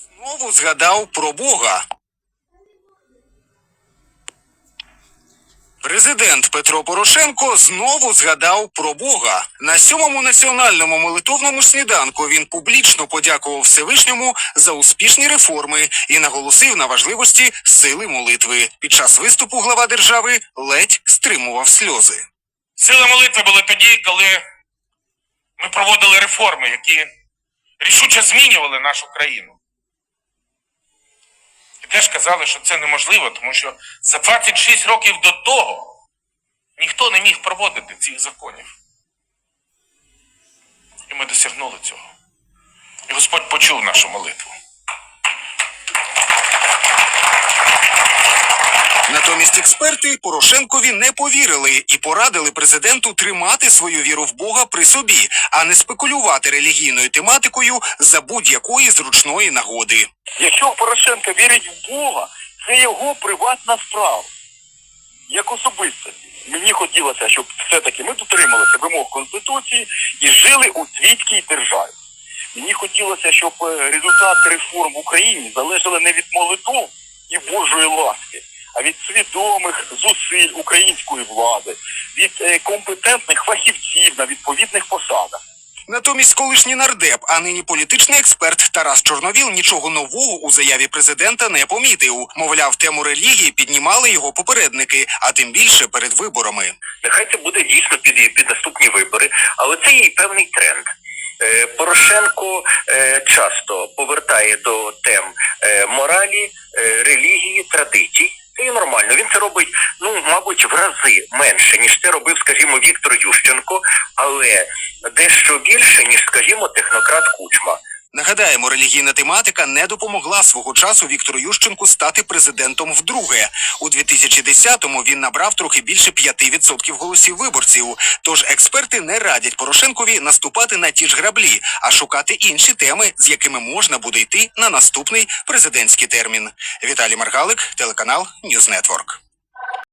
Знову згадав про Бога. Президент Петро Порошенко знову згадав про Бога. На сьомому національному молитовному сніданку він публічно подякував Всевишньому за успішні реформи і наголосив на важливості сили молитви. Під час виступу глава держави ледь стримував сльози. Сила молитви були тоді, коли ми проводили реформи, які рішуче змінювали нашу країну. Теж казали, що це неможливо, тому що за 26 років до того ніхто не міг проводити цих законів. І ми досягнули цього. І Господь почув нашу молитву. Натомість експерти Порошенкові не повірили і порадили президенту тримати свою віру в Бога при собі, а не спекулювати релігійною тематикою за будь-якої зручної нагоди. Якщо Порошенко вірить в Бога, це його приватна справа. Як особистості. Мені хотілося, щоб все-таки ми дотрималися вимог Конституції і жили у світській державі. Мені хотілося, щоб е, результати реформ в Україні залежали не від молитов і Божої ласки, а від свідомих зусиль української влади, від е, компетентних фахівців на відповідних посадах. Натомість колишній нардеп, а нині політичний експерт Тарас Чорновіл нічого нового у заяві президента не помітив. Мовляв, тему релігії піднімали його попередники, а тим більше перед виборами. Нехай це буде дійсно під, під наступні вибори, але це і певний тренд. Е, Порошенко е, часто повертає до тем е, моралі, релігії, традицій. Це і нормально. Він це робить, ну, мабуть, в рази менше, ніж це робив, скажімо, Віктор Ющенко, але дещо більше, ніж, скажімо, технократ Кучма. Нагадаємо, релігійна тематика не допомогла свого часу Віктору Ющенку стати президентом вдруге. У 2010-му він набрав трохи більше 5% голосів виборців. Тож експерти не радять Порошенкові наступати на ті ж граблі, а шукати інші теми, з якими можна буде йти на наступний президентський термін. Віталій Маргалик, телеканал Network.